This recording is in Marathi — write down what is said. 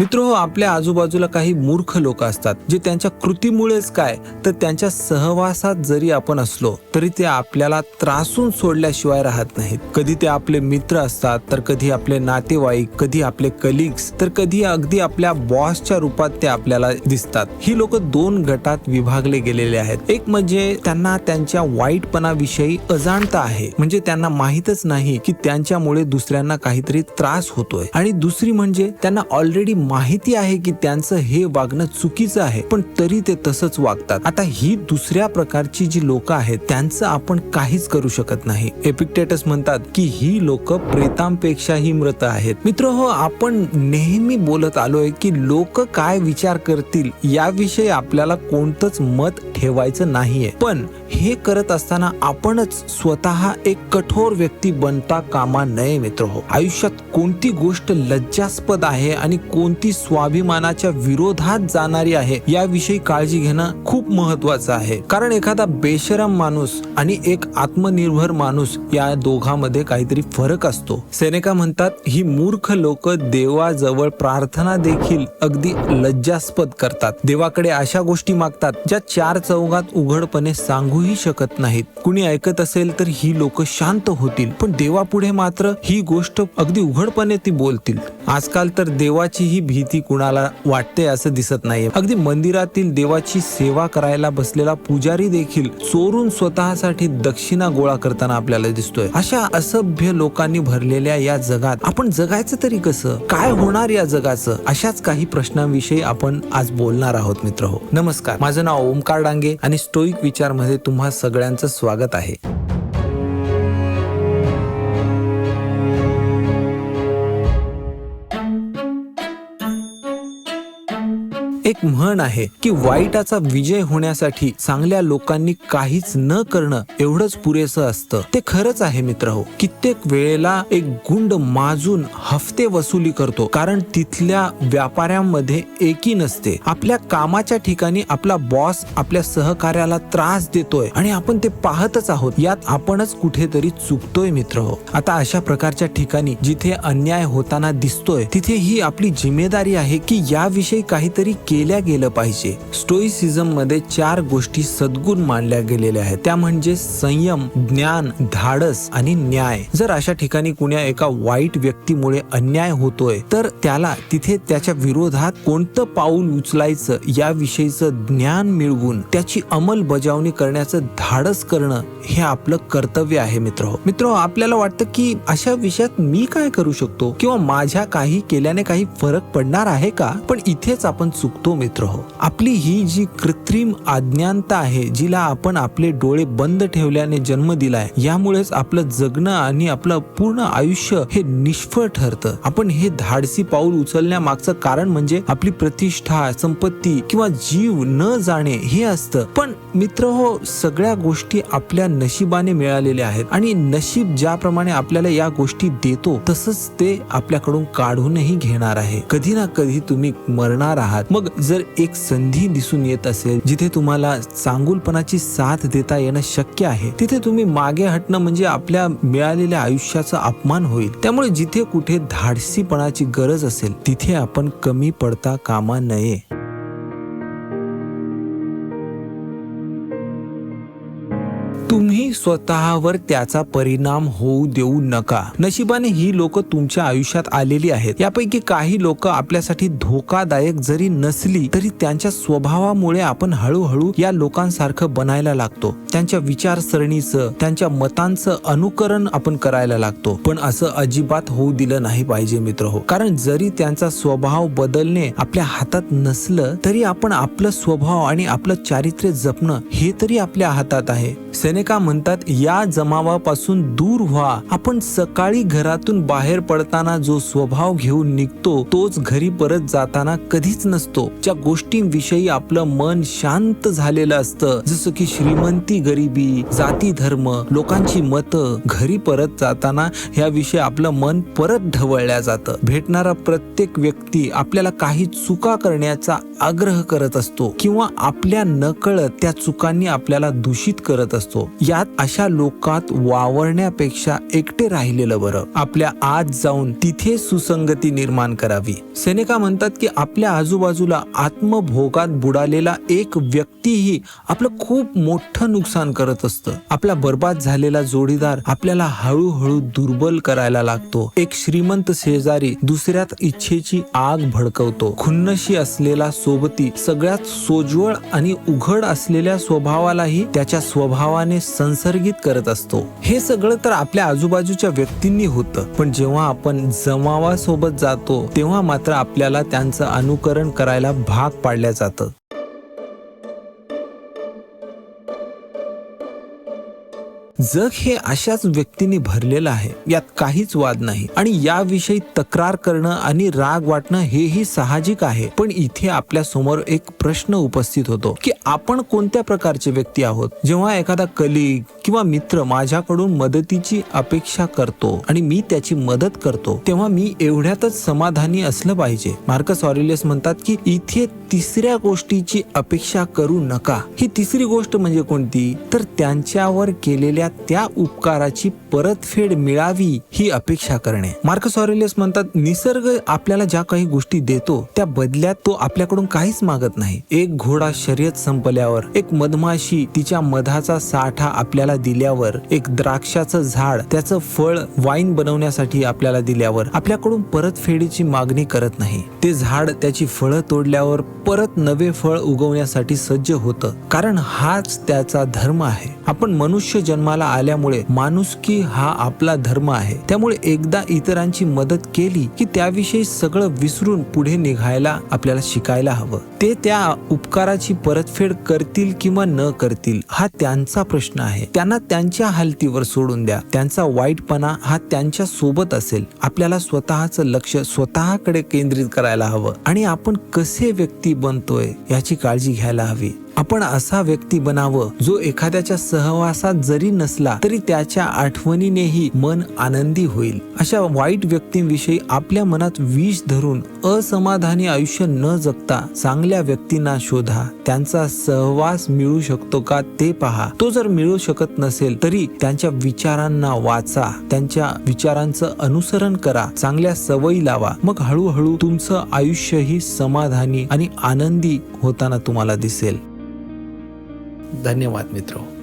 मित्र हो आपल्या आजूबाजूला काही मूर्ख लोक असतात जे त्यांच्या कृतीमुळेच काय तर त्यांच्या सहवासात जरी आपण असलो तरी ते आपल्याला त्रासून सोडल्याशिवाय राहत नाहीत. कधी ते आपले मित्र असतात तर कधी आपले नातेवाईक कधी आपले कलिग्स तर कधी अगदी आपल्या बॉसच्या रूपात ते आपल्याला दिसतात. ही लोक दोन गटात विभागले गेलेले आहेत. एक म्हणजे त्यांना त्यांच्या वाईटपणाविषयी अजाणता आहे. म्हणजे त्यांना माहीतच नाही की त्यांच्यामुळे दुसऱ्यांना काहीतरी त्रास होतोय. आणि दुसरी म्हणजे त्यांना ऑलरेडी माहिती आहे की त्यांचं हे वागणं चुकीचं आहे पण तरी ते तसंच वागतात. आता ही दुसऱ्या प्रकारची जी लोक आहेत त्यांचं आपण काहीच करू शकत नाही. एपिक्टेटस म्हणतात की ही लोक प्रेतांपेक्षाही मृत आहेत. मित्र हो आपण नेहमी बोलत आलोय की लोक काय विचार करतील याविषयी आपल्याला कोणतंच मत ठेवायचं नाहीये. पण हे करत असताना आपणच स्वतः एक कठोर व्यक्ती बनता कामा नये मित्र हो. आयुष्यात कोणती गोष्ट लज्जास्पद आहे आणि कोणती स्वाभिमानाच्या विरोधात जाणारी आहे याविषयी काळजी घेणं खूप महत्वाचं आहे. कारण एखादा बेशरम माणूस आणि एक आत्मनिर्भर माणूस या दोघांमध्ये काहीतरी फरक असतो. सेनेका म्हणतात ही मूर्ख लोक देवाजवळ प्रार्थना देखील अगदी लज्जास्पद करतात. देवाकडे अशा गोष्टी मागतात ज्या चार चौघात उघडपणे सांगूही शकत नाहीत. कुणी ऐकत असेल तर ही लोक शांत होतील. पण देवापुढे मात्र ही गोष्ट अगदी उघडपणे ती बोलतील. आजकाल तर देवाची ही भीती कुणाला वाटते असं दिसत नाहीये. अगदी मंदिरातील देवाची सेवा करायला बसलेला पुजारी देखील चोरून स्वतःसाठी दक्षिणा गोळा करताना आपल्याला दिसतोय. अशा असभ्य लोकांनी भरलेल्या या जगात आपण जगायचं तरी कसं? काय होणार या जगाचं? अशाच काही प्रश्नांविषयी आपण आज बोलणार आहोत मित्र हो. नमस्कार. माझं नाव ओमकार डांगे आणि स्टोईक विचारमध्ये तुम्हा सगळ्यांचं स्वागत आहे. एक म्हण आहे की वाईटाचा विजय होण्यासाठी चांगल्या लोकांनी काहीच न करणं एवढंच पुरेसं असतं. ते खरंच आहे मित्र हो. कित्येक वेळेला एक गुंड माजून हफ्ते वसुली करतो. कारण तिथल्या व्यापाऱ्यांमध्ये एकी नसते. आपल्या कामाच्या ठिकाणी आपला बॉस आपल्या सहकार्याला त्रास देतोय आणि आपण ते पाहतच आहोत. यात आपणच कुठेतरी चुकतोय मित्र हो. आता अशा प्रकारच्या ठिकाणी जिथे अन्याय होताना दिसतोय तिथे ही आपली जिम्मेदारी आहे की याविषयी काहीतरी केल्या गेलं पाहिजे. स्टोईसिझममध्ये चार गोष्टी सद्गुण मानल्या गेलेल्या आहेत. त्या म्हणजे संयम ज्ञान धाडस आणि न्याय. जर अशा ठिकाणी कुण्या एका वाईट व्यक्तीमुळे अन्याय होतोय तर त्याला तिथे त्याच्या विरोधात कोणतं पाऊल उचलायचं याविषयीचं ज्ञान मिळवून त्याची अंमलबजावणी करण्याचं धाडस करणं हे आपलं कर्तव्य आहे मित्र. मित्र आपल्याला वाटतं की अशा विषयात मी काय करू शकतो? किंवा माझ्या काही केल्याने काही फरक पडणार आहे का? पण इथेच आपण चुकतो मित्र हो. आपली ही जी कृत्रिम अज्ञानता आहे जिला आपण आपले डोळे बंद ठेवल्याने जन्म दिलाय यामुळेच आपलं जगणं आणि आपलं पूर्ण आयुष्य हे निष्फळ ठरतं. आपण हे धाडसी पाऊल उचलण्यामागचं कारण म्हणजे आपली प्रतिष्ठा संपत्ती किंवा जीव न जाणे हे असतं. पण मित्र हो सगळ्या गोष्टी आपल्या नशिबाने मिळालेल्या आहेत आणि नशीब ज्याप्रमाणे आपल्याला या गोष्टी देतो तसंच ते आपल्याकडून काढूनही घेणार आहे. कधी ना कधी तुम्ही मरणार आहात. मग जर एक संधी दिसून येत असेल जिथे तुम्हाला चांगुलपणाची साथ देता येणं शक्य आहे तिथे तुम्ही मागे हटणं म्हणजे आपल्या मिळालेल्या आयुष्याचा अपमान होईल. त्यामुळे जिथे कुठे धाडसीपणाची गरज असेल तिथे आपण कमी पडता कामा नये. तुम्ही स्वतःवर त्याचा परिणाम होऊ देऊ नका. नशिबाने ही लोक तुमच्या आयुष्यात आलेली आहेत. यापैकी काही लोक आपल्यासाठी धोकादायक जरी नसली तरी त्यांच्या स्वभावामुळे आपण हळूहळू या लोकांसारखं बनायला लागतो. त्यांच्या विचारसरणीचं त्यांच्या मतांचं अनुकरण आपण करायला लागतो. पण असं अजिबात होऊ दिलं नाही पाहिजे मित्र हो. कारण जरी त्यांचा स्वभाव बदलणे आपल्या हातात नसलं तरी आपण आपलं स्वभाव आणि आपलं चारित्र्य जपणं हे तरी आपल्या हातात आहे. सेनेका म्हणतात या जमावापासून दूर व्हा. आपण सकाळी घरातून बाहेर पडताना जो स्वभाव घेऊन निघतो तोच घरी परत जाताना कधीच नसतो. ज्या गोष्टींविषयी आपलं मन शांत झालेलं असतं जसं की श्रीमंती गरिबी जाती धर्म लोकांची मतं घरी परत जाताना ह्याविषयी आपलं मन परत ढवळल्या जातं. भेटणारा प्रत्येक व्यक्ती आपल्याला काही चुका करण्याचा आग्रह करत असतो किंवा आपल्या नकळत त्या चुकांनी आपल्याला दूषित करत असतो यात अशा लोकात वावरण्यापेक्षा एकटे राहिलेलं बरं. आपल्या आत जाऊन तिथे सुसंगती निर्माण करावी. सेनेका म्हणतात की आपल्या आजूबाजूला आत्मभोगात बुडालेला एक व्यक्तीही आपलं खूप मोठं नुकसान करत असतं. आपला बर्बाद झालेला जोडीदार आपल्याला हळूहळू दुर्बल करायला लागतो. एक श्रीमंत शेजारी दुसऱ्यात इच्छेची आग भडकवतो. खुन्नशी असलेला सोबती सगळ्यात सोज्वळ आणि उघड असलेल्या स्वभावालाही त्याच्या स्वभाव भावाने संसर्गित करत असतो. हे सगळं तर आपल्या आजूबाजूच्या व्यक्तींनी होतं. पण जेव्हा आपण जमावासोबत जातो तेव्हा मात्र आपल्याला त्यांचं अनुकरण करायला भाग पाडल्या जातं. जग हे अशाच व्यक्तीने भरलेलं आहे यात काहीच वाद नाही. आणि याविषयी तक्रार करणं आणि राग वाटणं हेही साहजिक आहे. पण इथे आपल्यासमोर एक प्रश्न उपस्थित होतो की आपण कोणत्या प्रकारचे व्यक्ती आहोत? जेव्हा एखादा कलिग किंवा मित्र माझ्याकडून मदतीची अपेक्षा करतो आणि मी त्याची मदत करतो तेव्हा मी एवढ्यातच समाधानी असलं पाहिजे. मार्कस ऑरिलियस म्हणतात की इथे तिसऱ्या गोष्टीची अपेक्षा करू नका. ही तिसरी गोष्ट म्हणजे कोणती? तर त्यांच्यावर केलेल्या त्या उपकाराची परतफेड मिळावी ही अपेक्षा करणे. मार्कस ऑरेलियस म्हणतात निसर्ग आपल्याला ज्या काही गोष्टी देतो त्या बदल्यात तो आपल्याकडून काहीच मागत नाही. एक घोडा शर्यत संपल्यावर एक मधमाशी तिच्या मधाचा साठा आपल्याला दिल्यावर एक द्राक्षाचं झाड त्याचं फळ वाईन बनवण्यासाठी आपल्याला दिल्यावर आपल्याकडून परतफेडीची मागणी करत नाही. ते झाड त्याची फळं तोडल्यावर परत नवे फळ उगवण्यासाठी सज्ज होतं. कारण हाच त्याचा धर्म आहे. आपण मनुष्य जन्माला आल्यामुळे माणुसकी हा आपला धर्म आहे. त्यामुळे एकदा इतरांची मदत केली की त्याविषयी सगळं विसरून पुढे निघायला आपल्याला शिकायला हवं. ते त्या उपकाराची परतफेड करतील किंवा न करतील हा त्यांचा प्रश्न आहे. त्यांना त्यांच्या हालतीवर सोडून द्या. त्यांचा वाईटपणा हा त्यांच्यासोबत असेल. आपल्याला स्वतःच लक्ष स्वतःकडे केंद्रित करायला हवं. आणि आपण कसे व्यक्ती बनतोय याची काळजी घ्यायला हवी. आपण असा व्यक्ती बनावं जो एखाद्याच्या सहवासात जरी नसला तरी त्याच्या आठवणीनेही मन आनंदी होईल. अशा वाईट व्यक्तींविषयी आपल्या मनात विष धरून असमाधानी आयुष्य न जगता चांगल्या व्यक्तींना शोधा. त्यांचा सहवास मिळू शकतो का ते पहा. तो जर मिळू शकत नसेल तरी त्यांच्या विचारांना वाचा. त्यांच्या विचारांचं अनुसरण करा. चांगल्या सवयी लावा. मग हळूहळू तुमचं आयुष्यही समाधानी आणि आनंदी होताना तुम्हाला दिसेल. धन्यवाद मित्र